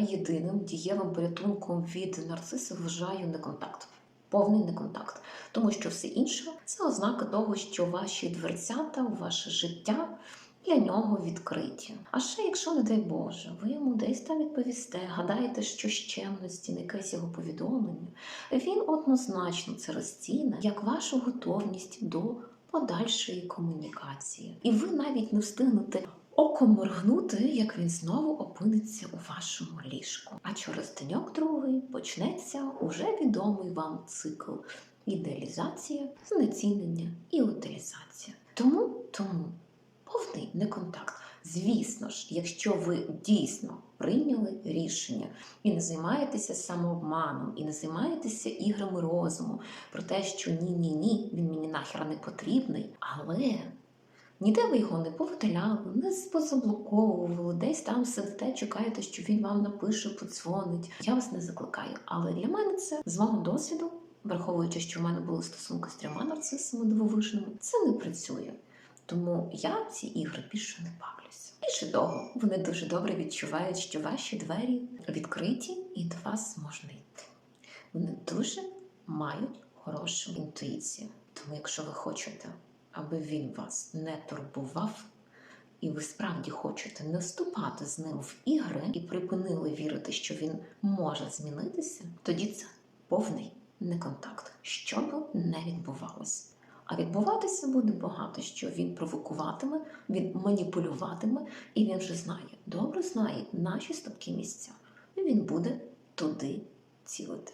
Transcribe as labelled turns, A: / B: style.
A: Єдиним дієвим порятунком від нарциса вважаю неконтакт. Повний неконтакт, тому що все інше це ознака того, що ваші дверцята, ваше життя для нього відкриті. А ще, якщо, не дай Боже, ви йому десь там відповісте, гадаєте, що з чемності, на якесь його повідомлення, він однозначно це розціне як вашу готовність до подальшої комунікації. І ви навіть не встигнете оком моргнути, як він знову опиниться у вашому ліжку. А через деньок другий почнеться уже відомий вам цикл ідеалізація, знецінення і утилізація. Тому, тому повний неконтакт. Звісно ж, якщо ви дійсно прийняли рішення і не займаєтеся самообманом, і не займаєтеся іграми розуму про те, що ні, ні, ні, він мені нахер не потрібний, але ніде ви його не повидаляли, не позаблоковували, десь там сидите, чекаєте, що він вам напише, подзвонить. Я вас не закликаю. Але для мене це з мого досвіду, враховуючи, що в мене були стосунки з трьома нарцисами дивовижними, це не працює. Тому я ці ігри більше не бавлюся. Більше того, вони дуже добре відчувають, що ваші двері відкриті і до вас можна йти. Вони дуже мають хорошу інтуїцію. Тому, якщо ви хочете, аби він вас не турбував, і ви справді хочете не вступати з ним в ігри і припинили вірити, що він може змінитися, тоді це повний неконтакт, що би не відбувалося. А відбуватися буде багато, що він провокуватиме, він маніпулюватиме, і він вже знає, добре знає наші слабкі місця. І він буде туди цілити.